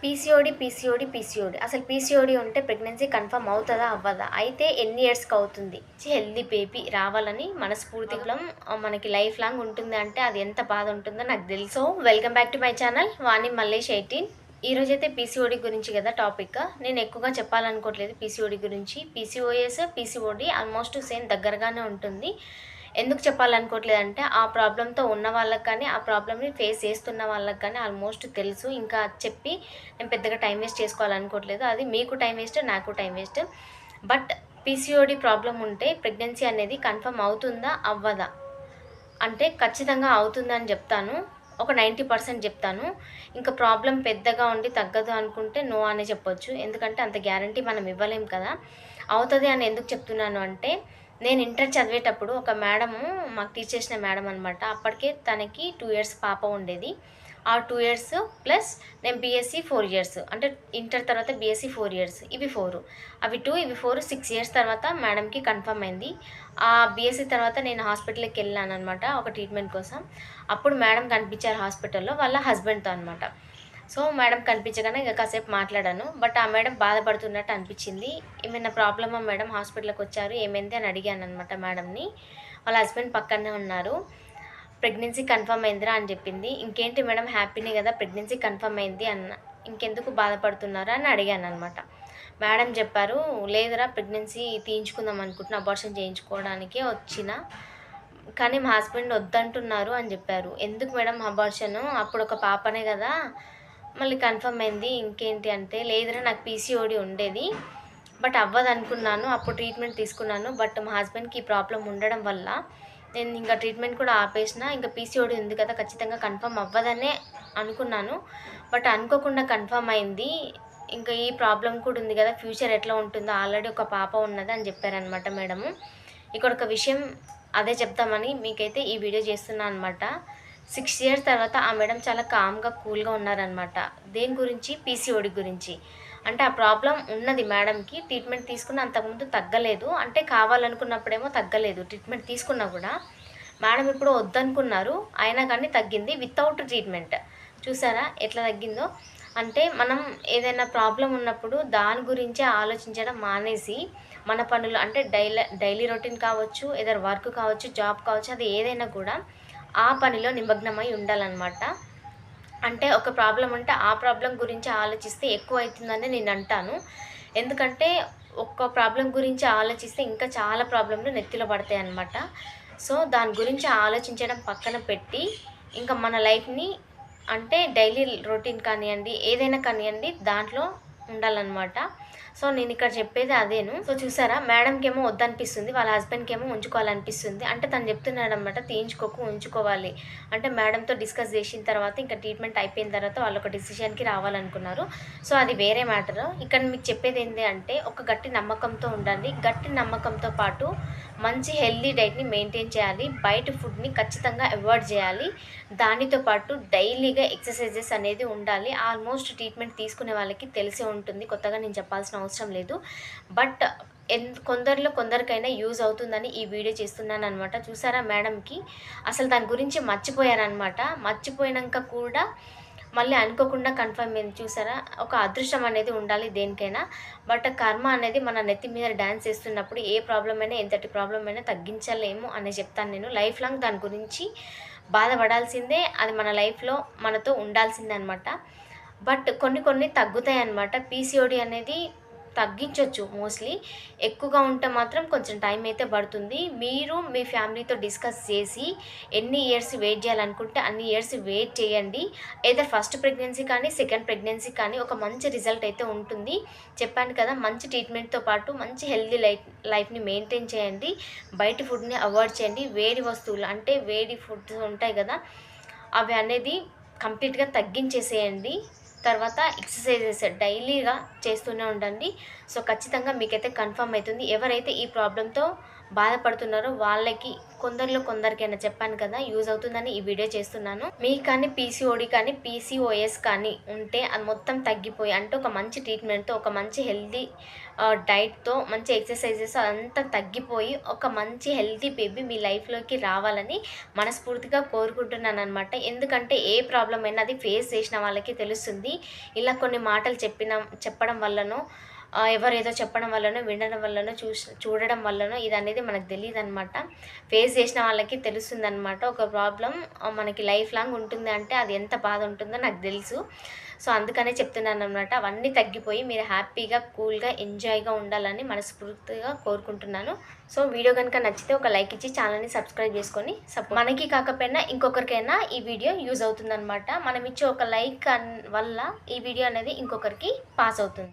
PCOD PCOD PCOD అసలు PCOD ఉంటే pregnancy confirm అవుతుందా అవ్వదా? అయితే ఎన్ని ఇయర్స్కి అవుతుంది? హెల్దీ బేబీ రావాలని మనస్ఫూర్తిగా మనకి లైఫ్ లాంగ్ ఉంటుంది అంటే అది ఎంత బాధ ఉంటుందో నాకు తెలుసు. Welcome back to my channel Vani Mallesh eighteen ఈ రోజైతే పీసీఓడి గురించి కదా టాపిక్ నేను ఎక్కువగా చెప్పాలనుకోవట్లేదు పీసీఓడి గురించి. పీసీఓఎస్ పీసీఓడి ఆల్మోస్ట్ సేమ్ దగ్గరగానే ఉంటుంది. ఎందుకు చెప్పాలనుకోవట్లేదు అంటే ఆ ప్రాబ్లంతో ఉన్న వాళ్ళకి కానీ ఆ ప్రాబ్లమ్ని ఫేస్ చేస్తున్న వాళ్ళకి కానీ ఆల్మోస్ట్ తెలుసు. ఇంకా చెప్పి నేను పెద్దగా టైం వేస్ట్ చేసుకోవాలనుకోవట్లేదు. అది మీకు టైం వేస్ట్ నాకు time waste. But PCOD problem ఉంటే ప్రెగ్నెన్సీ అనేది కన్ఫర్మ్ అవుతుందా? అవ్వదా? అంటే ఖచ్చితంగా అవుతుందని చెప్తాను. ఒక నైంటీ పర్సెంట్ చెప్తాను. ఇంకా ప్రాబ్లం పెద్దగా ఉండి తగ్గదు అనుకుంటే నో అనే చెప్పొచ్చు. ఎందుకంటే అంత గ్యారంటీ మనం ఇవ్వలేం కదా. అవుతుంది అని ఎందుకు చెప్తున్నాను అంటే నేను ఇంటర్ చదివేటప్పుడు ఒక మేడము మాకు టీచ్ చేసిన మేడం అనమాట అప్పటికే తనకి టూ ఇయర్స్ పాప ఉండేది. ఆ టూ ఇయర్స్ ప్లస్ నేను బీఎస్సీ ఫోర్ ఇయర్స్ అంటే ఇంటర్ తర్వాత బీఎస్సీ ఫోర్ ఇయర్స్ ఇవి ఫోర్ అవి టూ ఇవి ఫోర్ సిక్స్ ఇయర్స్ తర్వాత మేడంకి కన్ఫర్మ్ అయింది. ఆ బీఎస్సీ తర్వాత నేను హాస్పిటల్కి వెళ్ళాను అనమాట ఒక ట్రీట్మెంట్ కోసం. అప్పుడు మేడం కనిపించారు హాస్పిటల్లో వాళ్ళ హస్బెండ్తో అనమాట సో మేడం కనిపించగానే ఇక కాసేపు మాట్లాడాను. బట్ ఆ మేడం బాధపడుతున్నట్టు అనిపించింది. ఏమైనా ప్రాబ్లమా మేడం? హాస్పిటల్కి వచ్చారు. ఏమైంది అని అడిగాను అనమాట మేడంని. వాళ్ళ హస్బెండ్ పక్కనే ఉన్నారు. ప్రెగ్నెన్సీ కన్ఫర్మ్ అయిందిరా అని చెప్పింది. ఇంకేంటి మేడం? హ్యాపీనే కదా ప్రెగ్నెన్సీ కన్ఫర్మ్ అయింది అన్న. ఇంకెందుకు బాధపడుతున్నారా అని అడిగాను అనమాట మేడం చెప్పారు లేదురా ప్రెగ్నెన్సీ తీయించుకుందాం అనుకుంటున్నా. అబార్షన్ చేయించుకోవడానికే వచ్చిన. కానీ మా హస్బెండ్ వద్దంటున్నారు అని చెప్పారు. ఎందుకు మేడం అబార్షన్? అప్పుడు ఒక పాపనే కదా. మళ్ళీ కన్ఫర్మ్ అయింది ఇంకేంటి అంటే లేదురా నాకు పీసీఓడి ఉండేది బట్ అవ్వదు అనుకున్నాను అప్పుడు ట్రీట్మెంట్ తీసుకున్నాను బట్ మా హస్బెండ్కి ఈ ప్రాబ్లం ఉండడం వల్ల నేను ఇంకా ట్రీట్మెంట్ కూడా ఆపేసిన ఇంకా పీసీఓడి ఉంది కదా ఖచ్చితంగా కన్ఫర్మ్ అవ్వదనే అనుకున్నాను బట్ అనుకోకుండా కన్ఫర్మ్ అయింది ఇంకా ఈ ప్రాబ్లం కూడా ఉంది కదా ఫ్యూచర్ ఎట్లా ఉంటుందో ఆల్రెడీ ఒక పాప ఉన్నది అని చెప్పారనమాట మేడము. ఇక్కడ ఒక విషయం అదే చెప్తామని మీకైతే ఈ వీడియో చేస్తున్నాను అనమాట సిక్స్ ఇయర్స్ తర్వాత ఆ మేడం చాలా కామ్గా కూల్గా ఉన్నారనమాట దేని గురించి? పీసీఓడి గురించి. అంటే ఆ ప్రాబ్లం ఉన్నది మేడంకి ట్రీట్మెంట్ తీసుకున్న అంతకుముందు తగ్గలేదు. అంటే కావాలనుకున్నప్పుడేమో తగ్గలేదు ట్రీట్మెంట్ తీసుకున్నా కూడా. మేడం ఇప్పుడు వద్దనుకున్నారు అయినా కానీ తగ్గింది వితౌట్ ట్రీట్మెంట్. చూసారా ఎట్లా తగ్గిందో? అంటే మనం ఏదైనా ప్రాబ్లం ఉన్నప్పుడు దాని గురించే ఆలోచించడం మానేసి మన పనులు అంటే డైలీ డైలీ రొటీన్ కావచ్చు ఏదైనా వర్క్ కావచ్చు జాబ్ కావచ్చు అది ఏదైనా కూడా ఆ పనిలో నిమగ్నమై ఉండాలన్నమాట. అంటే ఒక ప్రాబ్లం ఉంటే ఆ ప్రాబ్లం గురించి ఆలోచిస్తే ఎక్కువ అవుతుందని నేను అంటాను. ఎందుకంటే ఒక్క ప్రాబ్లం గురించి ఆలోచిస్తే ఇంకా చాలా ప్రాబ్లంలు నెత్తిలో పడతాయి అన్నమాట. సో దాని గురించి ఆలోచించడం పక్కన పెట్టి ఇంకా మన లైఫ్ని అంటే డైలీ రొటీన్ కానివ్వండి ఏదైనా కానివ్వండి దాంట్లో ఉండాలన్నమాట. సో నేను ఇక్కడ చెప్పేది అదేను. సో చూసారా? మేడంకి ఏమో వద్దనిపిస్తుంది వాళ్ళ హస్బెండ్కి ఏమో ఉంచుకోవాలనిపిస్తుంది. అంటే తను చెప్తున్నాడు అనమాట తీయించుకోకు ఉంచుకోవాలి. అంటే మేడంతో డిస్కస్ చేసిన తర్వాత ఇంకా ట్రీట్మెంట్ అయిపోయిన తర్వాత వాళ్ళు ఒక డిసిషన్కి రావాలనుకున్నారు. సో అది వేరే మ్యాటర్. ఇక్కడ మీకు చెప్పేది ఏంటి అంటే ఒక గట్టి నమ్మకంతో ఉండండి. గట్టి నమ్మకంతో పాటు మంచి హెల్దీ డైట్ని మెయింటైన్ చేయాలి. బయట ఫుడ్ని ఖచ్చితంగా అవాయిడ్ చేయాలి. దానితో పాటు డైలీగా ఎక్సర్సైజెస్ అనేది ఉండాలి. ఆల్మోస్ట్ ట్రీట్మెంట్ తీసుకునే వాళ్ళకి తెలిసే ఉంటుంది. కొత్తగా నేను చెప్పాల్సిన అవసరం లేదు. బట్ ఎన్ కొందరిలో కొందరికైనా యూజ్ అవుతుందని ఈ వీడియో చేస్తున్నాను అనమాట చూసారా మేడంకి? అసలు దాని గురించి మర్చిపోయారనమాట మర్చిపోయినాక కూడా మళ్ళీ అనుకోకుండా కన్ఫర్మ్ అయింది. చూసారా? ఒక అదృష్టం అనేది ఉండాలి దేనికైనా. బట్ కర్మ అనేది మన నెత్తి మీద డ్యాన్స్ చేస్తున్నప్పుడు ఏ ప్రాబ్లం అయినా ఎంతటి ప్రాబ్లం అయినా తగ్గించలేము అని చెప్తాను నేను. లైఫ్ లాంగ్ దాని గురించి బాధపడాల్సిందే అది మన లైఫ్లో మనతో ఉండాల్సిందే అనమాట బట్ కొన్ని కొన్ని తగ్గుతాయి అన్నమాట పీసీఓడి అనేది తగ్గించవచ్చు మోస్ట్లీ. ఎక్కువగా ఉంటే మాత్రం కొంచెం టైం అయితే పడుతుంది. మీరు మీ ఫ్యామిలీతో డిస్కస్ చేసి ఎన్ని ఇయర్స్ వెయిట్ చేయాలనుకుంటే అన్ని ఇయర్స్ వెయిట్ చేయండి. ఏదో ఫస్ట్ ప్రెగ్నెన్సీ కానీ సెకండ్ ప్రెగ్నెన్సీ కానీ ఒక మంచి రిజల్ట్ అయితే ఉంటుంది. చెప్పాను కదా మంచి ట్రీట్మెంట్తో పాటు మంచి హెల్దీ లైఫ్ లైఫ్ని మెయింటైన్ చేయండి. బయట ఫుడ్ని అవాయిడ్ చేయండి. వేడి వస్తువులు అంటే వేడి ఫుడ్స్ ఉంటాయి కదా అవి అనేది కంప్లీట్గా తగ్గించేసేయండి. తర్వాత ఎక్సర్సైజెస్ డైలీగా చేస్తూనే ఉండండి. సో ఖచ్చితంగా మీకైతే కన్ఫర్మ్ అవుతుంది. ఎవరైతే ఈ ప్రాబ్లంతో బాధపడుతున్నారో. వాళ్ళకి కొందరిలో కొందరికైనా చెప్పాను కదా యూజ్ అవుతుందని ఈ వీడియో చేస్తున్నాను. మీకు కానీ పీసీఓడి కానీ పీసీఓఎస్ కానీ ఉంటే అది మొత్తం తగ్గిపోయి అంటే ఒక మంచి ట్రీట్మెంట్తో ఒక మంచి హెల్దీ డైట్తో మంచి ఎక్సర్సైజెస్ అంతా తగ్గిపోయి ఒక మంచి హెల్దీ బేబీ మీ లైఫ్లోకి రావాలని మనస్ఫూర్తిగా కోరుకుంటున్నాను అనమాట ఎందుకంటే ఏ ప్రాబ్లం అయినా అది ఫేస్ చేసిన వాళ్ళకి తెలుస్తుంది. ఇలా కొన్ని మాటలు చెప్పిన చెప్పడం వల్లనో ఎవరేదో చెప్పడం వల్లనో వినడం వల్లనో చూసి చూడడం వల్లనో ఇది అనేది మనకు తెలియదు అనమాట ఫేస్ చేసిన వాళ్ళకి తెలుస్తుంది అనమాట ఒక ప్రాబ్లం మనకి లైఫ్ లాంగ్ ఉంటుంది అంటే అది ఎంత బాధ ఉంటుందో నాకు తెలుసు. సో అందుకనే చెప్తున్నాను అనమాట అవన్నీ తగ్గిపోయి మీరు హ్యాపీగా కూల్గా ఎంజాయ్గా ఉండాలని మనస్ఫూర్తిగా కోరుకుంటున్నాను. సో వీడియో కనుక నచ్చితే ఒక లైక్ ఇచ్చి ఛానల్ని సబ్స్క్రైబ్ చేసుకొని సప్ మనకి కాకపోయినా ఇంకొకరికైనా ఈ వీడియో యూజ్ అవుతుందన్నమాట. మనం ఇచ్చే ఒక లైక్ వల్ల ఈ వీడియో అనేది ఇంకొకరికి పాస్ అవుతుంది.